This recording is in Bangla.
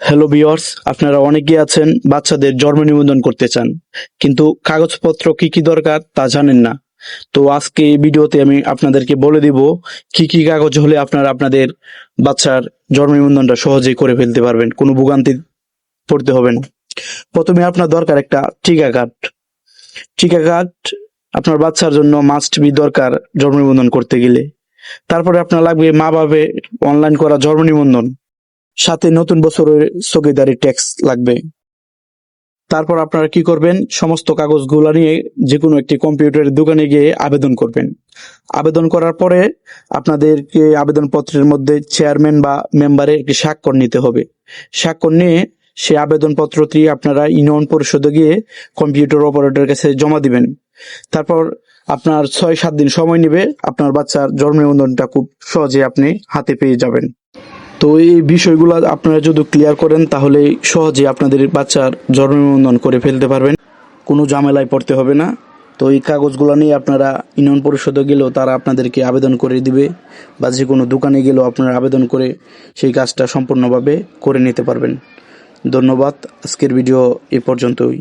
হ্যালো বিয়ার্স আপনারা অনেকেই আছেন, বাচ্চাদের জন্ম নিবন্ধন করতে চান। কিন্তু কাগজপত্র কি কি দরকার তা জানেন না। তো আজকে এই ভিডিওতে আমি আপনাদেরকে বলে দিব, কি কি কাগজ হলে আপনারা আপনাদের বাচ্চার জন্ম নিবন্ধনটা সহজেই করে ফেলতে পারবেন, কোনো ভোগান্তি পড়তে হবে না। প্রথমে আপনার দরকার একটা টিকা কার্ড। টিকা কার্ড আপনার বাচ্চার জন্য মাস্ট বি দরকার জন্ম নিবন্ধন করতে গেলে। তারপরে আপনার লাগবে মা বাবে অনলাইন করা জন্ম নিবন্ধন। সাথে নতুন বছরের চৌকিদারি ট্যাক্স লাগবে। তারপর আপনারা কি করবেন? সমস্ত কাগজগুলো নিয়ে যে কোনো একটি কম্পিউটারের দোকানে গিয়ে আবেদন করবেন। আবেদন করার পরে আপনাদেরকে আবেদনপত্রের মধ্যে চেয়ারম্যান বা মেম্বারের একটি স্বাক্ষর নিতে হবে। স্বাক্ষর নিয়ে সেই আবেদনপত্রটি আপনারা ইউনিয়ন পরিষদে গিয়ে কম্পিউটার অপারেটরের কাছে জমা দিবেন। তারপর আপনার ছয় সাত দিন সময় নেবে। আপনার বাচ্চার জন্ম নিবন্ধনটা খুব সহজে আপনি হাতে পেয়ে যাবেন। তো এই বিষয়গুলো আপনারা যদি ক্লিয়ার করেন, তাহলে সহজে আপনাদের বাচ্চার জন্ম নিবন্ধন করে ফেলতে পারবেন। কোনো ঝামেলায় পড়তে হবে না। তো এই কাগজগুলো নিয়ে আপনারা ইউনিয়ন পরিষদে গেলেও তারা আপনাদেরকে আবেদন করে দিবে বা যে কোনো দোকানে গেলেও আপনারা আবেদন করে সেই কাজটা সম্পূর্ণভাবে করে নিতে পারবেন। ধন্যবাদ। আজকের ভিডিও এ পর্যন্তই।